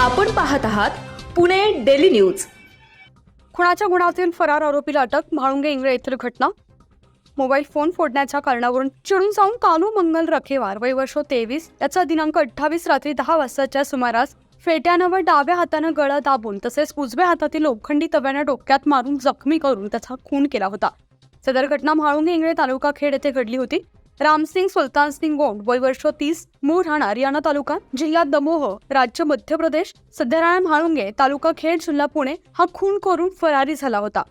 आपण पाहत आहात पुणे डेली न्यूज. खुणाच्या गुन्ह्यातील फरार आरोपीला अटक म्हाळुंगे इंगळे येथील घटना. मोबाईल फोन फोडण्याच्या कारणावरून चिडून जाऊन कानू मंगल रखेवार वय वर्ष तेवीस याचा दिनांक अठ्ठावीस रात्री दहा वाजताच्या सुमारास फेट्यानं व डाव्या हातानं गळा दाबून तसेच उजव्या हातातील लोखंडी तव्यानं डोक्यात मारून जखमी करून त्याचा खून केला होता. सदर घटना म्हाळुंगे इंगळे तालुका खेड येथे घडली होती. रामसिंग सुलतान सिंग गोंड वय वर्ष तीस मूळ राहणार याना तालुका जिल्हा दमोह राज्य मध्य प्रदेश सध्या म्हाळुंगे तालुका खेड जिल्हा पुणे हा खून करून फरारी झाला होता.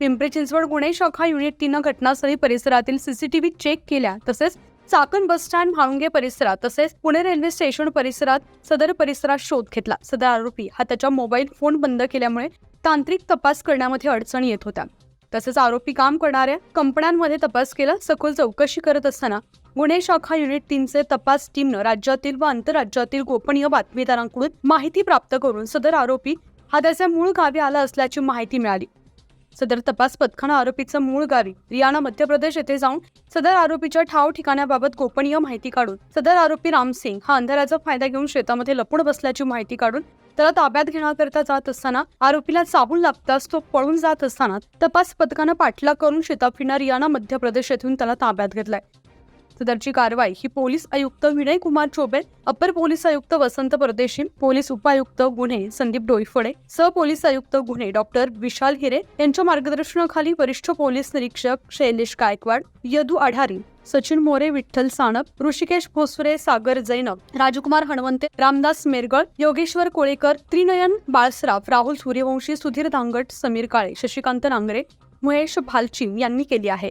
पिंपरी चिंचवड गुन्हे शाखा युनिट तीनं घटनास्थळी परिसरातील सीसीटीव्ही चेक केल्या तसेच चाकण बस स्टँड म्हाळुंगे परिसरात तसेच पुणे रेल्वे स्टेशन परिसरात सदर परिसरात शोध घेतला. सदर आरोपी हा त्याच्या मोबाईल फोन बंद केल्यामुळे तांत्रिक तपास करण्यामध्ये अडचणी येत होत्या. तसेच आरोपी काम करणाऱ्या कंपन्यांमध्ये तपास केला सखोल चौकशी करत असताना गुन्हे शाखा युनिट तीनचे तपास टीमनं राज्यातील व आंतरराज्यातील गोपनीय बातमीदारांकडून माहिती प्राप्त करून सदर आरोपी हा त्याच्या मूळ गावी आला असल्याची माहिती मिळाली. सदर तपास पथकानं आरोपीचं मूळ गावी रियाना मध्य प्रदेश येथे जाऊन सदर आरोपीच्या ठाव ठिकाण्याबाबत गोपनीय माहिती काढून सदर आरोपी रामसिंग हा अंधाराचा फायदा घेऊन शेतामध्ये लपून बसल्याची माहिती काढून त्याला ताब्यात घेण्याकरता जात असताना आरोपीला चाबून लागताच तो पळून जात असताना तपास पथकानं पाठलाग करून शेतात फिरणार रियाना मध्य प्रदेश येथून त्याला ताब्यात घेतलाय. सदरची कारवाई. ही पोलीस आयुक्त विनय कुमार चोबे अपर पोलीस आयुक्त वसंत परदेशी पोलीस उपायुक्त गुन्हे संदीप डोईफळे सहपोलीस आयुक्त गुन्हे डॉक्टर विशाल हिरे यांच्या मार्गदर्शनाखाली वरिष्ठ पोलीस निरीक्षक शैलेश गायकवाड यदू आढारी सचिन मोरे विठ्ठल साणप ऋषिकेश भोसरे सागर जैनब राजकुमार हणवंते रामदास मेरगळ योगेश्वर कोळेकर त्रिनयन बाळसराफ राहुल सूर्यवंशी सुधीर धांगट समीर काळे शशिकांत नांगरे महेश भालचिन यांनी केली आहे.